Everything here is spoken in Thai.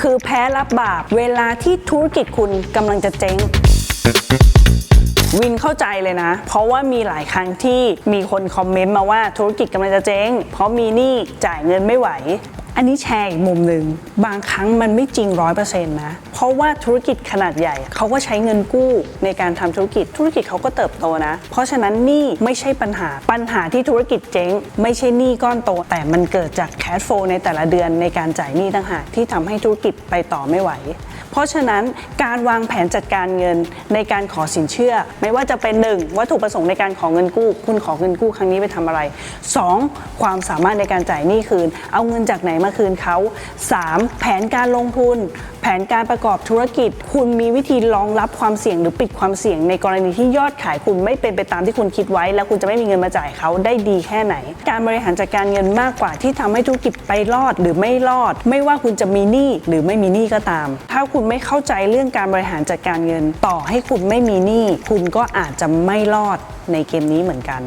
คือแพ้รับบาป เวลาที่ธุรกิจคุณกำลังจะเจ๊งวินเข้าใจเลยนะ เพราะว่ามีหลายครั้งที่มีคนคอมเมนต์มาว่าธุรกิจกำลังจะเจ๊ง เพราะมีหนี้จ่ายเงินไม่ไหว อันนี้แชร์อีกมุมหนึ่งบางครั้งมันไม่จริงร้อยเปอร์เซ็นต์นะ เพราะว่าธุรกิจขนาดใหญ่เขาก็ใช้เงินกู้ในการทำธุรกิจธุรกิจเขาก็เติบโตนะ เพราะฉะนั้นหนี้ไม่ใช่ปัญหาปัญหาที่ธุรกิจเจ๊ง ไม่ใช่หนี้ก้อนโต แต่มันเกิดจากแคชโฟในแต่ละเดือนในการจ่ายหนี้ต่างหากที่ทำให้ธุรกิจไปต่อไม่ไหว เพราะฉะนั้นการวางแผนจัดการเงินในการขอสินเชื่อ ไม่ว่าจะเป็น 1. วัตถุประสงค์ในการขอเงินกู้ คุณขอเงินกู้ครั้งนี้ไปทำอะไร 2. ความสามารถในการจ่ายหนี้คืน เอาเงินจากไหนมาคืนเขา 3. แผนการลงทุน ผนการประกอบธุรกิจ คุณมีวิธีรองรับความเสี่ยงหรือปิดความเสี่ยงในกรณีที่ยอดขายคุณไม่เป็นไปตามที่คุณคิดไว้ แล้วคุณจะไม่มีเงินมาจ่ายเขาได้ดีแค่ไหน การบริหารจัดการเงินมากกว่าที่ทำให้ธุรกิจไปรอดหรือไม่รอด ไม่ว่าคุณจะมีหนี้หรือไม่มีหนี้ก็ตาม ถ้าคุณไม่เข้าใจเรื่องการบริหารจัดการเงิน ต่อให้คุณไม่มีหนี้คุณก็อาจจะไม่รอดในเกมนี้เหมือนกัน